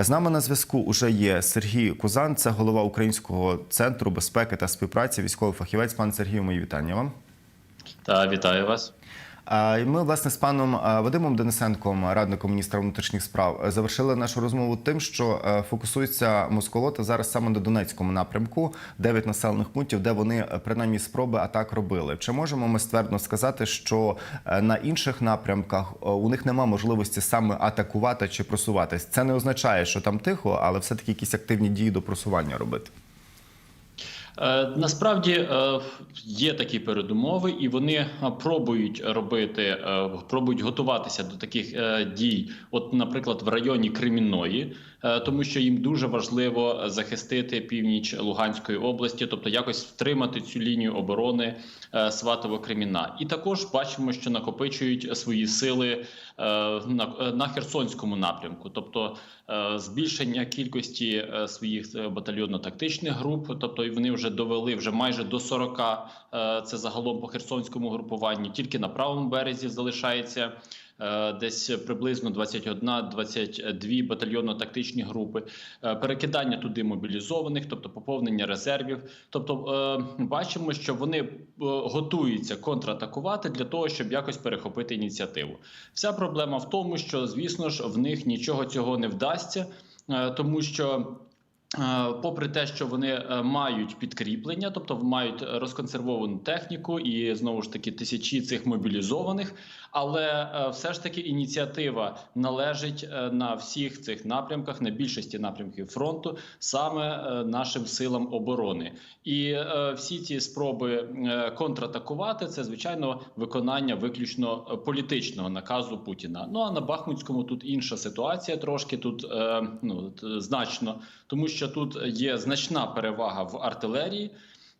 З нами на зв'язку уже є Сергій Кузан, це голова Українського центру безпеки та співпраці, військовий фахівець. Пан Сергію, мої вітання вам. Та вітаю вас. І Ми, власне, з паном Вадимом Денисенком, радником міністра внутрішніх справ, завершили нашу розмову тим, що е, фокусується Москолота зараз саме на Донецькому напрямку, дев'ять населених пунктів, де вони е, принаймні спроби атак робили. Чи можемо ми ствердно сказати, що е, на інших напрямках у них нема можливості саме атакувати чи просуватись? Це не означає, що там тихо, але все таки якісь активні дії до просування робити. Е, Насправді е, є такі передумови, і вони е, пробують робити, пробують готуватися до таких дій, от, наприклад, в районі Кремінної, тому що їм дуже важливо захистити північ Луганської області, тобто якось втримати цю лінію оборони е, Сватово-Креміна. І також бачимо, що накопичують свої сили е, на, е, Херсонському напрямку, тобто е, збільшення кількості е, своїх е, батальйонно-тактичних груп, тобто і вони вже довели вже майже до 40, е, це загалом по Херсонському групуванню. Тільки на правому березі залишається е, десь приблизно 21-22 батальйонно-тактичні групи, е, перекидання туди мобілізованих, тобто поповнення резервів. Тобто е, бачимо, що вони е, готуються контратакувати для того, щоб якось перехопити ініціативу. Вся проблема в тому, що звісно ж в них нічого цього не вдасться, е, тому що. Е, Попри те, що вони е, мають підкріплення, тобто мають розконсервовану техніку і знову ж таки тисячі цих мобілізованих, але е, все ж таки ініціатива належить е, на всіх цих напрямках, на більшості напрямків фронту, саме е, нашим силам оборони. І всі ці спроби контратакувати це звичайно виконання виключно політичного наказу Путіна. Ну а на Бахмутському тут інша ситуація, трошки тут ну значно, тому що тут є значна перевага в артилерії.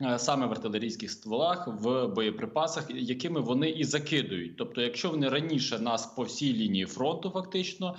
Е, Саме в артилерійських стволах, в боєприпасах, якими вони і закидують. Тобто, якщо вони раніше нас по всій лінії фронту фактично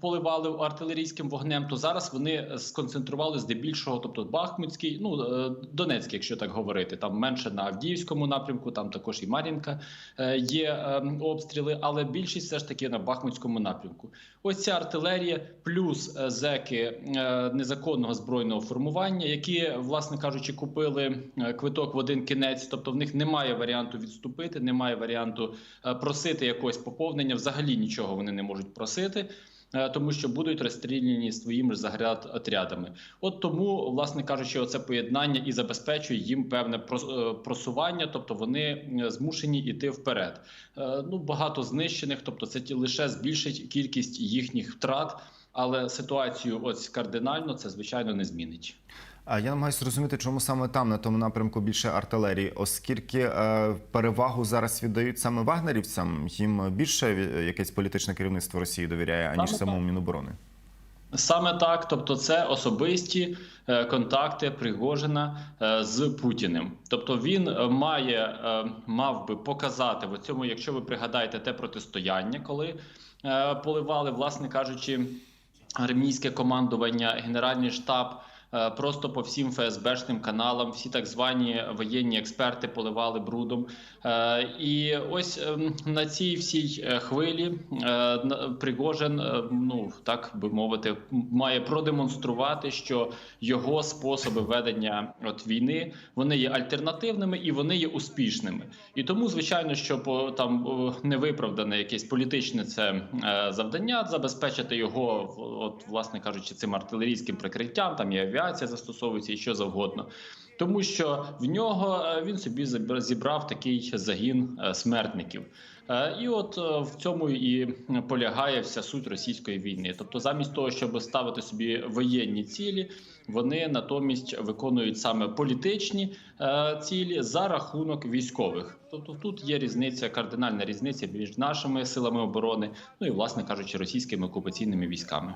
поливали артилерійським вогнем, то зараз вони сконцентрували здебільшого, тобто Бахмутський, ну е, Донецький, якщо так говорити, там менше на Авдіївському напрямку, там також і Мар'їнка е, є е, обстріли, але більшість все ж таки на Бахмутському напрямку. Ось ця артилерія, плюс е, зеки е, незаконного збройного формування, які, власне кажучи, купили е, квиток в один кінець, тобто в них немає варіанту відступити, немає варіанту е, просити якогось поповнення. Взагалі нічого вони не можуть просити. Е, Тому що будуть розстріляні своїми ж отрядами, от тому, власне кажучи, оце поєднання і забезпечує їм певне е, просування, тобто вони е, змушені йти вперед. Ну багато знищених, тобто це лише збільшить кількість їхніх втрат, але ситуацію ось кардинально це звичайно не змінить. Я намагаюся зрозуміти, чому саме там на тому напрямку більше артилерії, оскільки е, перевагу зараз віддають саме вагнерівцям. Їм більше е, якесь політичне керівництво Росії довіряє аніж Саме самому Міноборони. Саме так, тобто, це особисті е, контакти Пригожина з Путіним. Тобто він має мав би показати в цьому, якщо ви пригадаєте те протистояння, коли поливали, власне кажучи, армійське командування, генеральний штаб. Е, Просто по всім ФСБшним каналам, всі так звані воєнні експерти поливали брудом. Е, І ось ем, на цій всій е, хвилі Пригожин, ну так би мовити, має продемонструвати, що його способи ведення от війни вони є альтернативними і вони є успішними. І тому, звичайно, що по там о, невиправдане якесь політичне це завдання забезпечити його, от власне кажучи, цим артилерійським прикриттям. Там і авіація застосовується, і що завгодно. Тому що в нього е, він собі зібрав такий загін е, смертників. Е, І от е, в цьому і полягає вся суть російської війни. Тобто, замість того, щоб ставити собі воєнні цілі, вони натомість виконують саме політичні е, цілі за рахунок військових. Тобто тут є різниця, кардинальна різниця між нашими силами оборони, ну і власне кажучи, російськими окупаційними військами.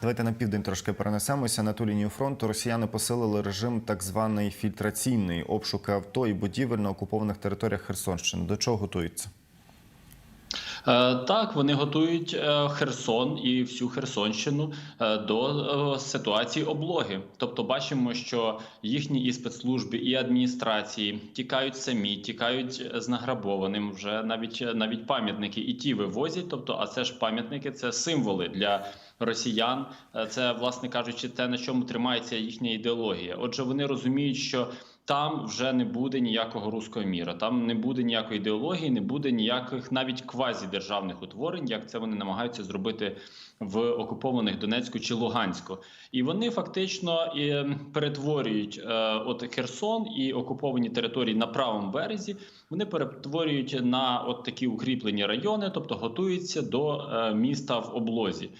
Давайте на південь трошки перенесемося. На ту лінію фронту росіяни посилили режим так званий фільтраційний обшуки авто і будівель на окупованих територіях Херсонщини. До чого готуються? Е, Так, вони готують е, Херсон і всю Херсонщину е, до ситуації облоги. Тобто, бачимо, що їхні і спецслужби, і адміністрації тікають самі, тікають з награбованим. Вже навіть навіть пам'ятники і ті вивозять. Тобто, а це ж пам'ятники, це символи для росіян. Це, власне кажучи, те, на чому тримається їхня ідеологія. Отже, вони розуміють, що там вже не буде ніякого руського міра, там не буде ніякої ідеології, не буде ніяких навіть квазідержавних утворень, як це вони намагаються зробити в окупованих Донецьку чи Луганську. І вони фактично перетворюють е, от Херсон і окуповані території на правому березі. Вони перетворюють на от такі укріплені райони, тобто готуються до е, міста в облозі.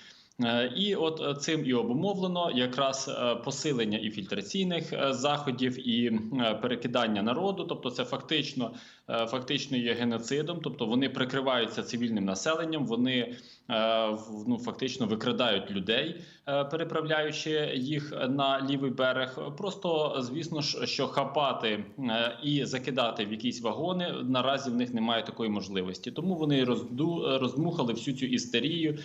Е, І от е, цим і обумовлено якраз е, посилення і фільтраційних заходів, і перекидання народу. Тобто, це фактично, фактично є геноцидом. Тобто вони прикриваються цивільним населенням, вони ну фактично викрадають людей, переправляючи їх на лівий берег. Просто звісно ж, що хапати і закидати в якісь вагони наразі в них немає такої можливості. Тому вони роздмухали всю цю істерію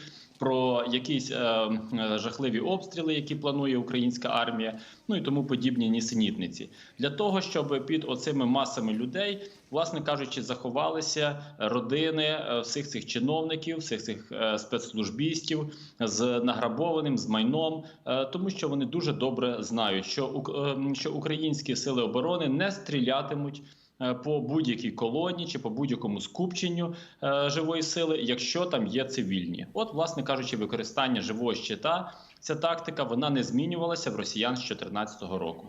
про якісь е, е, жахливі обстріли, які планує українська армія, ну і тому подібні нісенітниці, для того, щоб під оцими масами людей, власне кажучи, заховалися родини е, всіх цих чиновників, всіх цих е, спецслужбістів з награбованим, з майном, е, тому що вони дуже добре знають, що, е, що українські сили оборони не стрілятимуть. Е, По будь-якій колонії чи по будь-якому скупченню е, живої сили, якщо там є цивільні, от, власне кажучи, використання живого щита, ця тактика вона не змінювалася в росіян з 2014 року.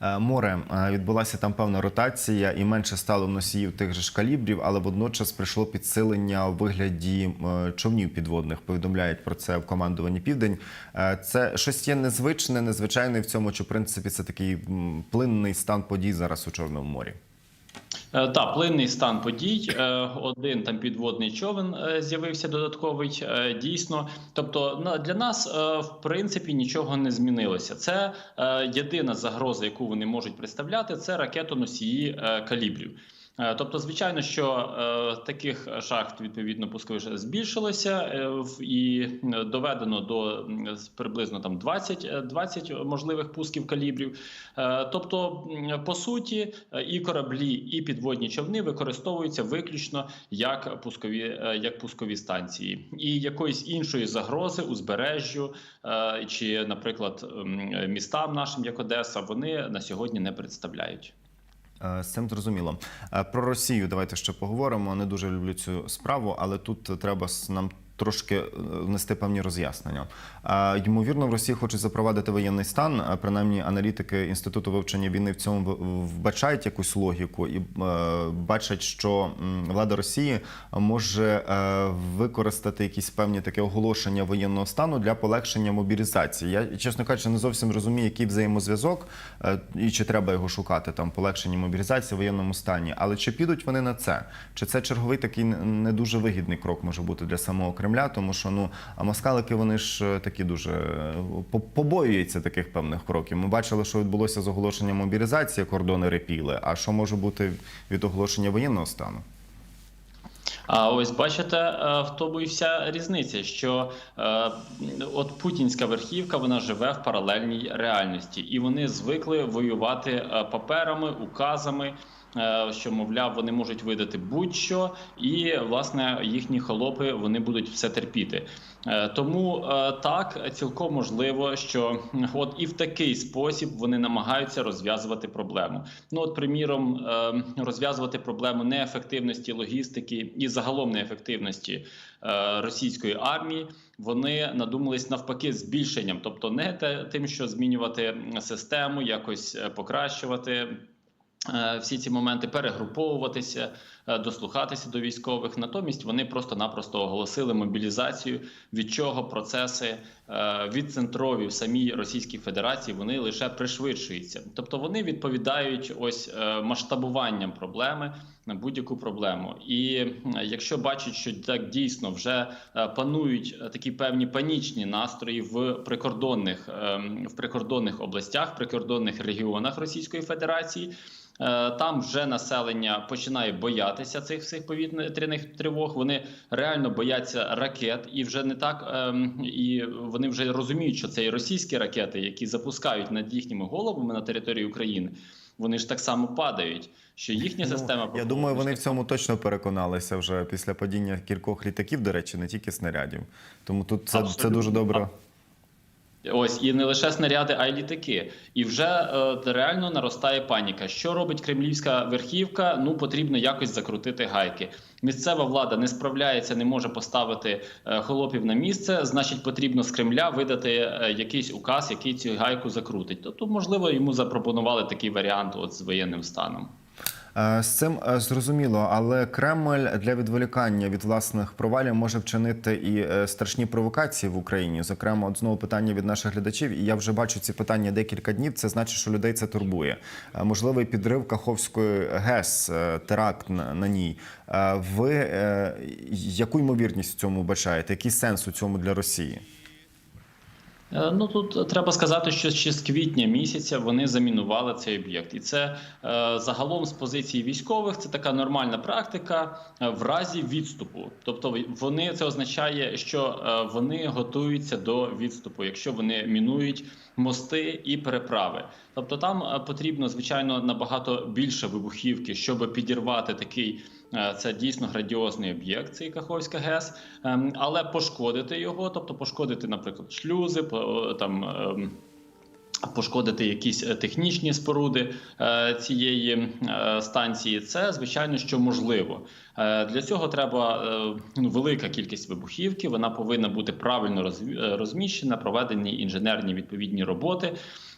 Е, Море відбулася там певна ротація, і менше стало носіїв тих же ж калібрів, але водночас прийшло підсилення у вигляді човнів підводних. Повідомляють про це в командуванні Південь. Це щось є незвичне, незвичайне в цьому, чи в принципі це такий плинний стан подій зараз у Чорному морі. Е, Та плинний стан подій. Е, Один там підводний човен е, з'явився додатковий. Дійсно, тобто для нас в принципі нічого не змінилося. Це єдина загроза, яку вони можуть представляти, це ракетоносії калібрів. Е, Тобто, звичайно, що е, таких шахт відповідно пускових збільшилося е, і доведено до приблизно там 20, е, 20 можливих пусків калібрів. Тобто, по суті, і кораблі, і підводні човни використовуються виключно як пускові, як пускові станції, і якоїсь іншої загрози узбережжю чи, наприклад, містам нашим, як Одеса, вони на сьогодні не представляють. Е, З цим зрозуміло. Е, Про Росію давайте ще поговоримо. Не дуже люблю цю справу, але тут треба нам трошки е, внести певні роз'яснення. Ймовірно, в Росії хочуть запровадити воєнний стан. Принаймні, аналітики інституту вивчення війни в цьому вбачають якусь логіку і е, бачать, що влада Росії може е, використати якісь певні таке оголошення воєнного стану для полегшення мобілізації. Я чесно кажучи, не зовсім розумію, який взаємозв'язок і чи треба його шукати там полегшення мобілізації в воєнному стані. Але чи підуть вони на це? Чи це черговий такий не- дуже вигідний крок може бути для самого Кремля? Тому що ну а москалики вони ж е, такі дуже е, побоюються таких певних кроків. Ми бачили, що відбулося з оголошенням мобілізації, кордони репіли. А що може бути від оголошення воєнного стану? А ось бачите, е, в тому і вся різниця, що е, от путінська верхівка вона живе в паралельній реальності, і вони звикли воювати паперами, указами. Е, Що мовляв, вони можуть видати будь-що, і власне їхні холопи вони будуть все терпіти. Е, Тому е, так цілком можливо, що от і в такий спосіб вони намагаються розв'язувати проблему. Ну, от, приміром, розв'язувати проблему неефективності логістики і загалом неефективності російської армії. Вони надумались навпаки збільшенням, тобто не тим, що змінювати систему, якось покращувати. Е, Всі ці моменти перегруповуватися, дослухатися до військових. Натомість вони просто-напросто оголосили мобілізацію, від чого процеси е, відцентрові в самій Російській Федерації вони лише пришвидшуються. Тобто вони відповідають ось е, масштабуванням проблеми на будь-яку проблему. І е, якщо бачать, що так дійсно вже е, панують е, такі певні панічні настрої в прикордонних в прикордонних областях, в прикордонних регіонах Російської Федерації. Е, Там вже населення починає боятися цих всіх повітряних тривог. Вони реально бояться ракет, і вже не так ем, і вони вже розуміють, що це і російські ракети, які запускають над їхніми головами на території України. вони ж так само падають. Що їхня система Ну, Я думаю, вони в цьому точно переконалися вже після падіння кількох літаків, до речі, не тільки снарядів. Тому тут це, це дуже добре. Ось і не лише снаряди, а й літаки. І вже е, реально наростає паніка. Що робить кремлівська верхівка? Ну потрібно якось закрутити гайки. Місцева влада не справляється, не може поставити е, холопів на місце. Значить, потрібно з Кремля видати е, якийсь указ, який цю гайку закрутить. Тобто, можливо, йому запропонували такий варіант, от з воєнним станом. Е, З цим е, зрозуміло, але Кремль для відволікання від власних провалів може вчинити і е, страшні провокації в Україні. Зокрема, от знову питання від наших глядачів. І я вже бачу ці питання декілька днів. Це значить, що людей це турбує. Можливий підрив Каховської ГЕС, теракт на, ній. Ви яку ймовірність в цьому бачаєте? Який сенс у цьому для Росії? Е, Ну тут треба сказати, що ще з квітня місяця вони замінували цей об'єкт, і це е, загалом з позиції військових це така нормальна практика е, в разі відступу. Тобто вони це означає, що вони готуються до відступу, якщо вони мінують мости і переправи. Тобто там потрібно звичайно набагато більше вибухівки, щоб підірвати такий. Е, Це дійсно градіозний об'єкт, цей Каховська ГЕС, Ем, але пошкодити його, тобто пошкодити, наприклад, шлюзи, там. ем, Пошкодити якісь е, технічні споруди е, цієї станції, це звичайно що можливо. Для цього треба ну, велика кількість вибухівки. Вона повинна бути правильно розміщена, проведені інженерні відповідні роботи.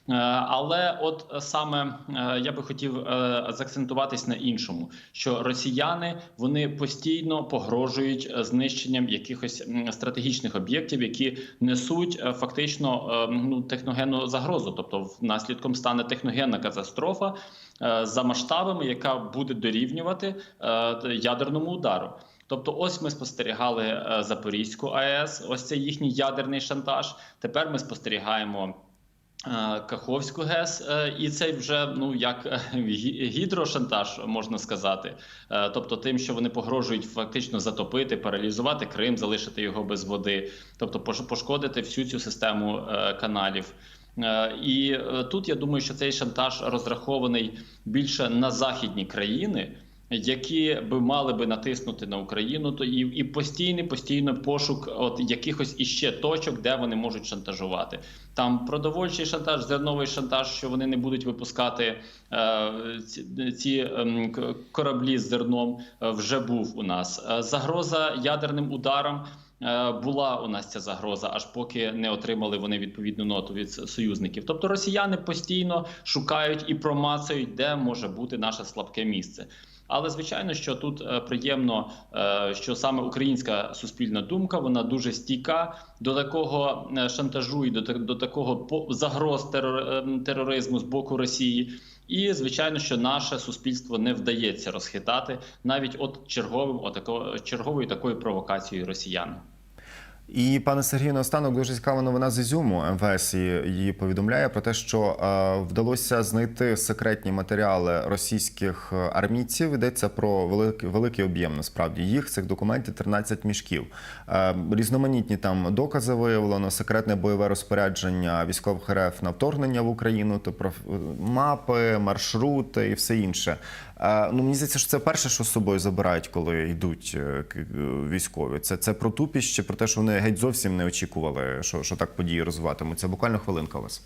Е, Але от саме е, я би хотів е, заакцентуватись на іншому, що росіяни вони постійно погрожують знищенням якихось стратегічних об'єктів, які несуть фактично ну техногенну загрозу, тобто наслідком стане техногенна катастрофа за масштабами, яка буде дорівнювати ядерному удару. Тобто, ось ми спостерігали Запорізьку АЕС, ось це їхній ядерний шантаж. Тепер ми спостерігаємо. Е, Каховську ГЕС, е, і це вже ну як е, гідрошантаж можна сказати. Тобто, тим, що вони погрожують фактично затопити, паралізувати Крим, залишити його без води, тобто пош- пошкодити всю цю систему каналів. І тут я думаю, що цей шантаж розрахований більше на західні країни. Які би мали би натиснути на Україну, то і, і постійний постійно пошук от якихось іще точок, де вони можуть шантажувати. Там продовольчий шантаж, зерновий шантаж, що вони не будуть випускати е, ці, ці к- кораблі з зерном. е, вже був у нас Е, загроза ядерним ударом. е, Була у нас ця загроза, аж поки не отримали вони відповідну ноту від союзників. Тобто росіяни постійно шукають і промацають, де може бути наше слабке місце. Але звичайно, що тут е, приємно, е, що саме українська суспільна думка вона дуже стійка до такого е, шантажу і до, та- до такого загроз терор, тероризму з боку Росії. І звичайно, що наше суспільство не вдається розхитати навіть от черговим, отако, черговою такою провокацією росіян. І пане Сергію, наостанок дуже цікава новина з Ізюму. МВС її повідомляє про те, що е, вдалося знайти секретні матеріали російських е, армійців. Йдеться про великий, великий об'єм. Насправді їх цих документів 13 мішків. Е, різноманітні там докази виявлено, секретне бойове розпорядження військових РФ на вторгнення в Україну, то про мапи, маршрути і все інше. Ну, мені здається, що це перше, що з собою забирають, коли йдуть е, е, військові. Це, це про тупість чи про те, що вони геть зовсім не очікували, що, що так події розвиватимуться. Буквально хвилинка у вас.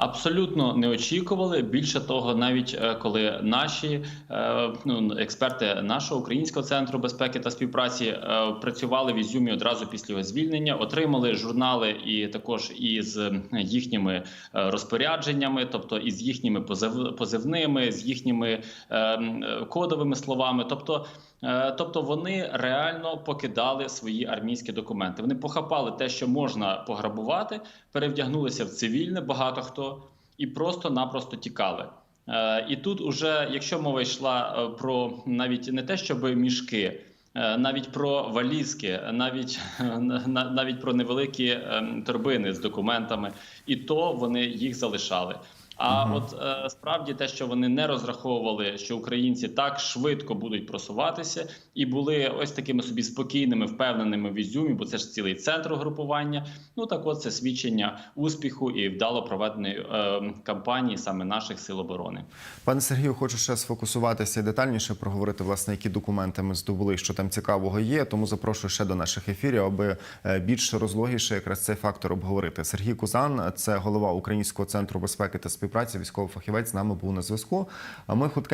Абсолютно не очікували. Більше того, навіть е, коли наші е, ну, експерти нашого українського центру безпеки та співпраці е, працювали в Ізюмі одразу після його звільнення, отримали журнали і також із їхніми розпорядженнями, тобто із їхніми позив, позивними, з їхніми е, м, е, кодовими словами. Тобто, тобто вони реально покидали свої армійські документи. Вони похапали те, що можна пограбувати, перевдягнулися в цивільне, багато хто і просто-напросто тікали. Е, І тут, уже, якщо мова йшла е, про навіть не те, щоб мішки, е, навіть про валізки, навіть на- навіть про невеликі ем, торбини з документами, і то вони їх залишали. А от е, справді те, що вони не розраховували, що українці так швидко будуть просуватися, і були ось такими собі спокійними, впевненими в Ізюмі, бо це ж цілий центр угрупування. Ну так, от це свідчення успіху і вдало проведеної е, кампанії саме наших сил оборони. Пане Сергію, хочу ще сфокусуватися і детальніше проговорити, власне, які документи ми здобули, що там цікавого є. Тому запрошую ще до наших ефірів, аби е, більш розлогіше якраз цей фактор обговорити. Сергій Кузан, це голова Українського центру безпеки та співпраці, військовий фахівець. З нами був на зв'язку. А ми хутка